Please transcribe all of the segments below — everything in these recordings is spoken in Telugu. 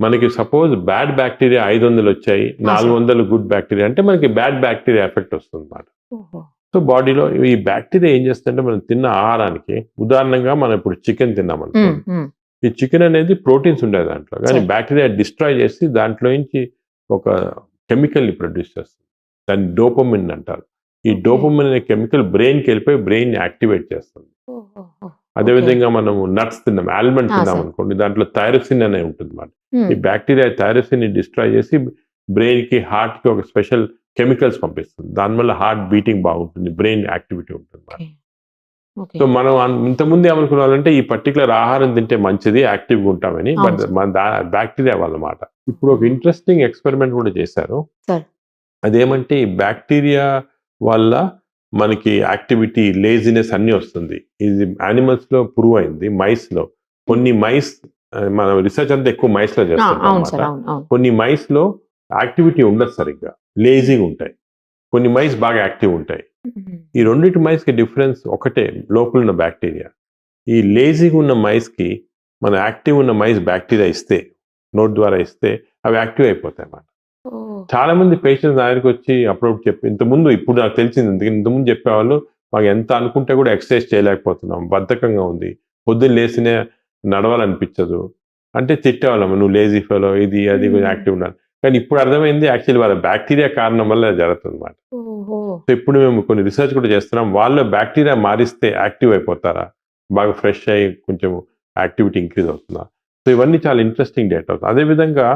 మనకి సపోజ్ బ్యాడ్ బ్యాక్టీరియా ఐదు వందలు వచ్చాయి నాలుగు వందలు గుడ్ బ్యాక్టీరియా అంటే మనకి బ్యాడ్ బ్యాక్టీరియా ఎఫెక్ట్ వస్తుంది అన్నమాట. సో బాడీలో ఈ బ్యాక్టీరియా ఏం చేస్తుందంటే మనం తిన్న ఆహారానికి ఉదాహరణంగా మనం ఇప్పుడు చికెన్ తిన్నాం ఉమ్. ఈ చికెన్ అనేది ప్రోటీన్స్ ఉంటాయి దాంట్లో కానీ. బ్యాక్టీరియా డిస్ట్రాయ్ చేసి దాంట్లో నుంచి ఒక కెమికల్ని ప్రొడ్యూస్ చేస్తుంది దాన్ని డోపమిన్ అంటారు ఈ. డోపమిన్ అనే కెమికల్ బ్రెయిన్కి వెళ్ళిపోయి బ్రెయిన్ యాక్టివేట్ చేస్తుంది. అదేవిధంగా మనము నట్స్ తిన్నాం ఆల్మండ్ తిన్నాం. అనుకోండి దాంట్లో థైరోసిన్ అనే ఉంటుంది అన్నమాట ఉమ్. ఈ బ్యాక్టీరియా థైరోసిన్ని డిస్ట్రాయ్ చేసి బ్రెయిన్కి హార్ట్కి ఒక స్పెషల్ కెమికల్స్ పంపిస్తుంది దానివల్ల హార్ట్ బీటింగ్ బాగుంటుంది బ్రెయిన్ యాక్టివిటీ ఉంటుంది. సో మనం ఇంతకుముందు ఏమనుకున్నామంటే ఈ పర్టికులర్ ఆహారం తింటే మంచిది యాక్టివ్గా ఉంటామని బట్. మన బ్యాక్టీరియా వల్లమాట ఇప్పుడు ఒక ఇంట్రెస్టింగ్ ఎక్స్పెరిమెంట్ కూడా చేశారు. అదేమంటే ఈ బ్యాక్టీరియా వల్ల మనకి యాక్టివిటీ లేజినెస్ అన్ని వస్తుంది. ఇది యానిమల్స్లో ప్రూవ్ అయింది. మైస్లో కొన్ని మైస్ మనం రీసెర్చ్ అంతా ఎక్కువ మైస్లో ఆ, చేస్తాం అవును కొన్ని మైస్లో యాక్టివిటీ ఉండదు సరిగ్గా. లేజీగా ఉంటాయి. కొన్ని మైస్ బాగా యాక్టివ్ ఉంటాయి. ఈ రెండింటి మైస్కి డిఫరెన్స్ ఒకటే లోపల ఉన్న బ్యాక్టీరియా. ఈ లేజీగా ఉన్న మైస్కి మన యాక్టివ్ ఉన్న మైస్ బ్యాక్టీరియా ఇస్తే నోట్ ద్వారా ఇస్తే అవి యాక్టివ్ అయిపోతాయి అన్నమాట. చాలా మంది పేషెంట్స్ దగ్గరికి వచ్చి అప్పుడప్పుడు చెప్పి ఇంతకుముందు ఇప్పుడు నాకు తెలిసింది ఎందుకంటే ఇంతకుముందు చెప్పేవాళ్ళు మాకు ఎంత అనుకుంటే కూడా ఎక్సర్సైజ్ చేయలేకపోతున్నాం బద్ధకంగా ఉంది పొద్దున్న లేసినే నడవాలనిపించదు అంటే తిట్టేవాళ్ళం నువ్వు లేజీ ఫెలో ఇది అది కొంచెం. యాక్టివ్ ఉండాలి. కానీ ఇప్పుడు అర్థమైంది యాక్చువల్లీ వాళ్ళ బ్యాక్టీరియా కారణం వల్ల జరుగుతుంది అన్నమాట ఓహో. సో ఇప్పుడు మేము కొన్ని రీసెర్చ్ కూడా చేస్తున్నాం వాళ్ళ బ్యాక్టీరియా మారిస్తే యాక్టివ్ అయిపోతారా? బాగా ఫ్రెష్ అయ్యి కొంచెం యాక్టివిటీ ఇంక్రీజ్ అవుతుందా? సో ఇవన్నీ చాలా ఇంట్రెస్టింగ్ డేటా. అవుతుంది అదేవిధంగా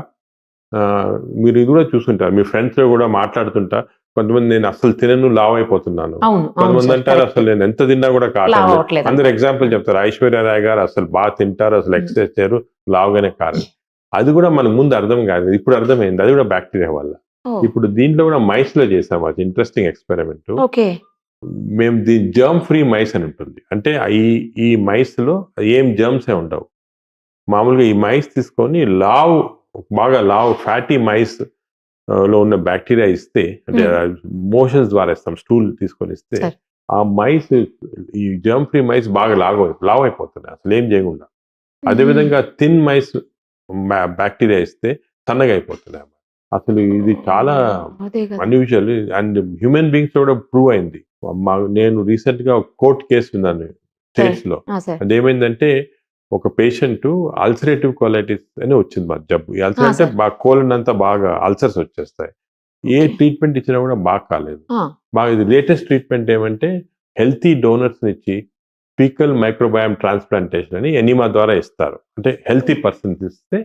మీరు ఇది కూడా చూస్తుంటారు. మీ ఫ్రెండ్స్లో కూడా మాట్లాడుతుంటా. కొంతమంది నేను అసలు తినను లావ్ అయిపోతున్నాను కొంతమంది అంటారు. అసలు నేను ఎంత తిన్నా కూడా కాదు. అందరు ఎగ్జాంపుల్ చెప్తారు. ఐశ్వర్య రాయ్ గారు అసలు బాగా తింటారు అసలు. ఎక్సర్సైజ్ చేయరు లావుగానే కాదు అది కూడా మనకు ముందు అర్థం కాదు. ఇప్పుడు అర్థమైంది. అది కూడా బ్యాక్టీరియా వల్ల. ఇప్పుడు దీంట్లో కూడా మైస్లో చేసాం. అది ఇంట్రెస్టింగ్ ఎక్స్పెరిమెంట్ మేము ది జర్మ్ ఫ్రీ మైస్ అని ఉంటుంది. అంటే ఈ ఈ మైస్లో ఏం జర్మ్స్ ఏ ఉండవు. మామూలుగా ఈ మైస్ తీసుకొని లావ్ బాగా లావ్ ఫ్యాటీ మైస్లో ఉన్న బ్యాక్టీరియా ఇస్తే అంటే మోషన్స్ ద్వారా ఇస్తాం స్టూల్ తీసుకొని ఇస్తే. ఆ మైస్ ఈ జర్మ్ ఫ్రీ మైస్ బాగా లావ్ లావ్ అయిపోతున్నాయి అసలు ఏం చేయకుండా. అదేవిధంగా థిన్ మైస్ బ్యాక్టీరియా ఇస్తే సన్నగా అయిపోతున్నాయి అసలు ఇది చాలా అదే అన్యూజువల్ అండ్ హ్యూమన్ బీయింగ్స్ కూడా ప్రూవ్ అయింది. నేను రీసెంట్గా కోర్ట్ కేసు విన్నాను స్టేట్స్లో. ఆ, సార్. అదేమైందంటే ఒక పేషెంట్ అల్సరేటివ్ కోలైటిస్ అని వచ్చింది మా జబ్బు. అల్సర్ అంటే కోలన్ అంతా బాగా అల్సర్స్ వచ్చేస్తాయి. ఏ. ట్రీట్మెంట్ ఇచ్చినా కూడా బాగా కాలేదు. బాగా ఇది లేటెస్ట్ ట్రీట్మెంట్ ఏమంటే హెల్తీ డోనర్స్ ఇచ్చి ఫీకల్ మైక్రోబయామ్ ట్రాన్స్ప్లాంటేషన్ అని ఎనిమా ద్వారా ఇస్తారు. అంటే హెల్తీ పర్సన్ ఇస్తే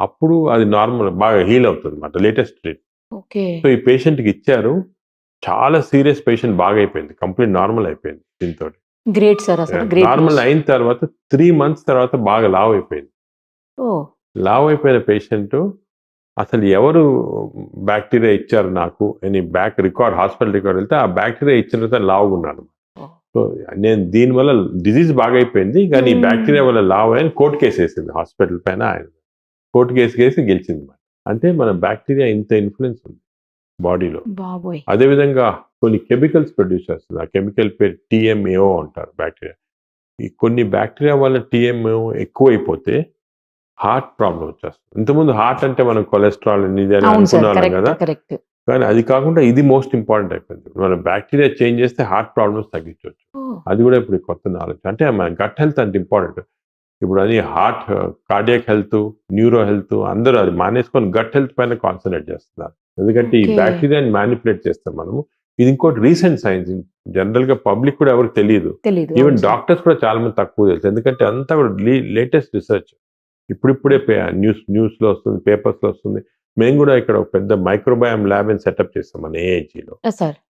అప్పుడు అది నార్మల్ బాగా హీల్ అవుతుంది అనమాట లేటెస్ట్ ట్రీట్. ఓకే. సో ఈ patient కి ఇచ్చారు. చాలా సీరియస్ పేషెంట్ బాగా అయిపోయింది. కంప్లీట్ నార్మల్ అయిపోయింది దీంతో. గ్రేట్ సార్ అసలు నార్మల్ అయిన తర్వాత త్రీ మంత్స్ తర్వాత బాగా లావ్ అయిపోయింది. లావ్ అయిపోయిన పేషెంట్ అసలు ఎవరు బ్యాక్టీరియా ఇచ్చారు నాకు? అని బ్యాక్ రికార్డ్ హాస్పిటల్ రికార్డ్ వెళ్తే ఆ బ్యాక్టీరియా ఇచ్చిన తర్వాత లావ్ ఉన్నాను. సో నేను దీనివల్ల డిజీజ్ బాగా అయిపోయింది. కానీ ఈ Hmm. బ్యాక్టీరియా వల్ల లావ్ అని కోర్టు కేసు వేసింది హాస్పిటల్ పైన ఆయన. కోర్టు కేసు కేసి గెలిచింది అంటే మన బ్యాక్టీరియా ఇంత ఇన్ఫ్లుయెన్స్ ఉంది. బాడీలో. బాబోయ్! అదేవిధంగా కొన్ని కెమికల్స్ ప్రొడ్యూస్ చేస్తుంది. ఆ కెమికల్ పేరు టీఎంఏఓ అంటారు బ్యాక్టీరియా. ఈ కొన్ని బ్యాక్టీరియా వల్ల టీఎంఏఓ ఎక్కువైపోతే హార్ట్ ప్రాబ్లం వచ్చేస్తుంది. ఇంతకుముందు హార్ట్ అంటే మనం కొలెస్ట్రాల్ ఇది అని అనుకున్నాం కదా. కానీ అది కాకుండా ఇది మోస్ట్ ఇంపార్టెంట్ అయిపోయింది. మనం బ్యాక్టీరియా చేంజ్ చేస్తే హార్ట్ ప్రాబ్లమ్స్ తగ్గించవచ్చు. అది కూడా ఇప్పుడు కొత్త నాలెడ్జ్. అంటే మన గట్ హెల్త్ అంత ఇంపార్టెంట్. ఇప్పుడు అది heart cardiac health neuro health అందరూ అది మానేసుకొని గట్ హెల్త్ పైన కాన్సన్ట్రేట్ చేస్తున్నారు. ఎందుకంటే ఈ. బ్యాక్టీరియాని మ్యానిపులేట్ చేస్తాం మనము. ఇది ఇంకోటి రీసెంట్ సైన్స్ జనరల్గా పబ్లిక్ కూడా ఎవరికి తెలియదు. ఈవెన్. డాక్టర్స్ కూడా చాలా మంది తక్కువ తెలుసు. ఎందుకంటే అంతా కూడా లేటెస్ట్ రీసెర్చ్ ఇప్పుడిప్పుడే న్యూస్ న్యూస్లో వస్తుంది పేపర్స్లో వస్తుంది. మేము కూడా ఇక్కడ ఒక పెద్ద మైక్రోబయామ్ ల్యాబ్ అని సెటప్ చేస్తాం మన ఏఐజీలో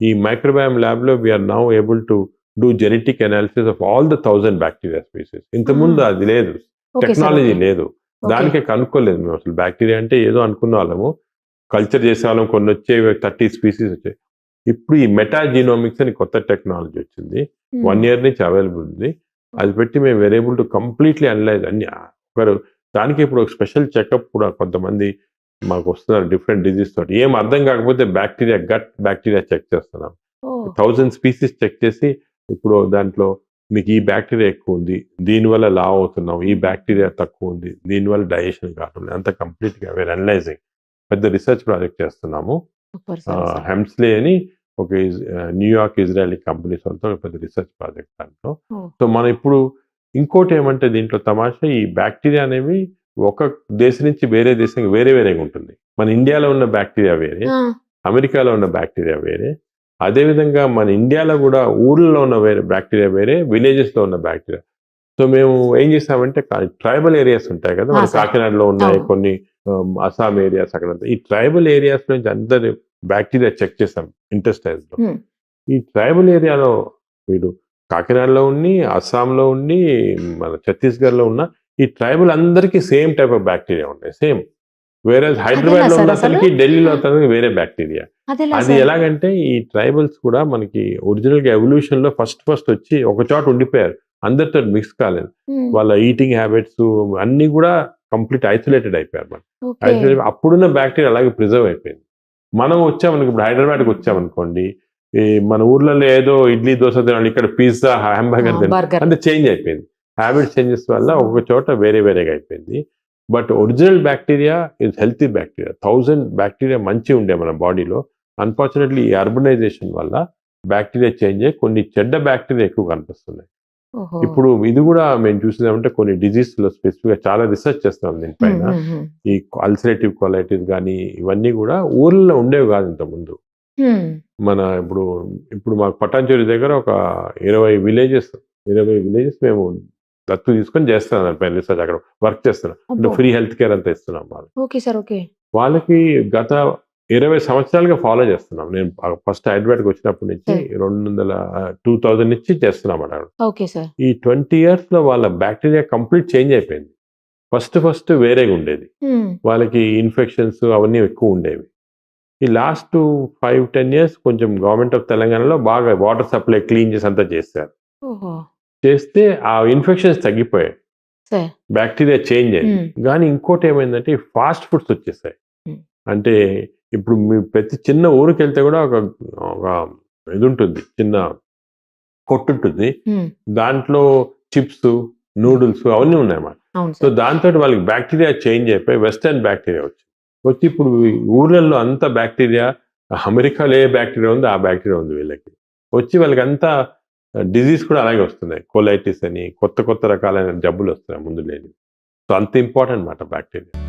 ఈ మైక్రోబయామ్ ల్యాబ్లో we are now able to do genetic analysis of all the thousand bacteria species ఇంతకుముందు. అది లేదు. టెక్నాలజీ. లేదు. దానికే కనుక్కోలేదు మేము అసలు. బ్యాక్టీరియా అంటే ఏదో అనుకున్న వాళ్ళము. కల్చర్ చేసే వాళ్ళం కొన్ని వచ్చేవి థర్టీ స్పీసీస్ వచ్చాయి. ఇప్పుడు ఈ మెటాజీనోమిక్స్ అని కొత్త టెక్నాలజీ వచ్చింది. Hmm. వన్ ఇయర్ నుంచి అవైలబుల్ ఉంది. అది పెట్టి మేము వేరేబుల్ టు కంప్లీట్లీ అనలైజ్ అన్ని. ఒకరు దానికి ఇప్పుడు ఒక స్పెషల్ చెకప్ కూడా కొంతమంది మాకు వస్తున్నారు డిఫరెంట్ డిజీజ్ తోటి. ఏం అర్థం కాకపోతే బ్యాక్టీరియా గట్ బ్యాక్టీరియా చెక్ చేస్తున్నాం. థౌజండ్ స్పీసీస్ చెక్ చేసి ఇప్పుడు దాంట్లో మీకు ఈ బ్యాక్టీరియా ఎక్కువ ఉంది. దీనివల్ల లావ్ అవుతున్నాం. ఈ బ్యాక్టీరియా తక్కువ ఉంది. దీనివల్ల డైజెషన్ కావడం అంత కంప్లీట్గా వేరే అనలైజింగ్ పెద్ద రీసెర్చ్ ప్రాజెక్ట్ చేస్తున్నాము. హెమ్స్లే అని ఒక న్యూయార్క్ ఇజ్రాయలీ కంపెనీ సొంత పెద్ద రీసెర్చ్ ప్రాజెక్ట్ దాంట్లో. సో మనం ఇప్పుడు ఇంకోటి ఏమంటే దీంట్లో తమాషా ఈ బ్యాక్టీరియా అనేవి ఒక దేశం నుంచి వేరే దేశానికి వేరే వేరేగా ఉంటుంది మన ఇండియాలో ఉన్న బ్యాక్టీరియా వేరే అమెరికాలో ఉన్న బ్యాక్టీరియా వేరే అదేవిధంగా మన ఇండియాలో కూడా ఊర్లలో ఉన్న వేరే బ్యాక్టీరియా వేరే విలేజెస్లో ఉన్న బ్యాక్టీరియా సో మేము ఏం చేసామంటే ట్రైబల్ ఏరియాస్ ఉంటాయి కదా మన. కాకినాడలో ఉన్నాయి. కొన్ని అస్సాం ఏరియాస్ అక్కడ ఈ ట్రైబల్ ఏరియాస్ నుంచి అందరు బ్యాక్టీరియా చెక్ చేసాం ఇంటెస్టైన్స్లో. Hmm. ఈ ట్రైబల్ ఏరియాలో వీడు కాకినాడలో ఉండి అస్సాంలో ఉండి మన ఛత్తీస్గఢ్లో ఉన్న ఈ ట్రైబల్ అందరికీ సేమ్ టైప్ ఆఫ్ బ్యాక్టీరియా ఉంటాయి సేమ్ వేరే హైదరాబాద్లో ఉన్న? అతనికి ఢిల్లీలో అతనికి వేరే బ్యాక్టీరియా అది? ఎలాగంటే ఈ ట్రైబల్స్ కూడా మనకి ఒరిజినల్గా ఎవల్యూషన్లో ఫస్ట్ ఫస్ట్ వచ్చి ఒక చోట ఉండిపోయారు. అందరితో మిక్స్ కాలేదు. ఉమ్, వాళ్ళ ఈటింగ్ హ్యాబిట్స్ అన్ని కూడా కంప్లీట్ ఐసోలేటెడ్ అయిపోయారు మనం. ఐసోలేట్ అప్పుడున్న బ్యాక్టీరియా అలాగే ప్రిజర్వ్ అయిపోయింది. మనం వచ్చామనుకో ఇప్పుడు హైదరాబాద్కి వచ్చామనుకోండి ఈ మన ఊర్లలో ఏదో ఇడ్లీ దోశ తినాలి ఇక్కడ పిజ్జా హ్యాంబర్గర్ తినాలి. అంటే చేంజ్ అయిపోయింది. హ్యాబిట్ చేంజెస్ వల్ల ఒక్కొక్క చోట వేరే వేరేగా అయిపోయింది. But original bacteria is healthy bacteria thousand bacteria మంచి ఉండే మన బాడీలో. అన్ఫార్చునేట్లీ ఈ అర్బనైజేషన్ వల్ల బ్యాక్టీరియా చేంజ్ అయ్యి కొన్ని చెడ్డ బ్యాక్టీరియా ఎక్కువ కనిపిస్తున్నాయి. ఇప్పుడు ఇది కూడా మేము చూసినామంటే కొన్ని డిజీజ్లో స్పెసిఫిక్గా చాలా రీసెర్చ్ చేస్తున్నాం దీనిపైన. ఈ అల్సరేటివ్ కొలైటిస్ కానీ ఇవన్నీ కూడా ఊర్లలో ఉండేవి కాదు ఇంత ముందు మన ఇప్పుడు ఇప్పుడు మాకు పటాన్చేరి దగ్గర ఒక ఇరవై విలేజెస్ ఇరవై విలేజెస్ మేము దత్తు తీసుకొని చేస్తున్నాం దానిపైన రీసెర్చ్ అక్కడ వర్క్ చేస్తున్నాం. అంటే. ఫ్రీ హెల్త్ కేర్ అంతా ఇస్తున్నాం వాళ్ళకి. Okay sir okay. వాళ్ళకి గత ఇరవై సంవత్సరాలుగా ఫాలో చేస్తున్నాం. నేను ఫస్ట్ హైదరాబాద్కి వచ్చినప్పటి నుంచి Hmm. రెండు వందల టూ థౌజండ్ నుంచి చేస్తున్నాం సార్ ఈ ట్వంటీ ఇయర్స్లో వాళ్ళ బ్యాక్టీరియా కంప్లీట్ చేంజ్ అయిపోయింది. ఫస్ట్ ఫస్ట్ వేరేగా ఉండేది. ఉమ్, వాళ్ళకి ఇన్ఫెక్షన్స్ అవన్నీ ఎక్కువ ఉండేవి. ఈ లాస్ట్ ఫైవ్ టెన్ ఇయర్స్ కొంచెం గవర్నమెంట్ ఆఫ్ తెలంగాణలో బాగా వాటర్ సప్లై క్లీన్ చేసి అంతా చేశారు. ఓహో. చేస్తే ఆ ఇన్ఫెక్షన్స్ తగ్గిపోయాయి. బ్యాక్టీరియా చేంజ్ అయింది. ఉమ్, కానీ ఇంకోటి ఏమైందంటే ఫాస్ట్ ఫుడ్స్ వచ్చేసాయి. Hmm. అంటే ఇప్పుడు మీ ప్రతి చిన్న ఊరికి వెళ్తే కూడా ఒక ఒక ఇది ఉంటుంది చిన్న కొట్టు ఉంటుంది దాంట్లో చిప్స్ నూడిల్స్ అవన్నీ ఉన్నాయి అవును సో దాంతో వాళ్ళకి బ్యాక్టీరియా చేంజ్ అయిపోయి వెస్టర్న్ బ్యాక్టీరియా వచ్చింది. వచ్చి ఇప్పుడు ఊర్లలో అంత బ్యాక్టీరియా అమెరికాలో ఏ బ్యాక్టీరియా ఉందో ఆ బ్యాక్టీరియా ఉంది వీళ్ళకి. వచ్చి వాళ్ళకి అంతా డిజీజ్ కూడా అలాగే వస్తున్నాయి. కోలైటిస్ అని కొత్త కొత్త రకాలైన జబ్బులు వస్తున్నాయి ముందు లేని. సో అంత ఇంపార్టెంట్ అన్నమాట బ్యాక్టీరియా.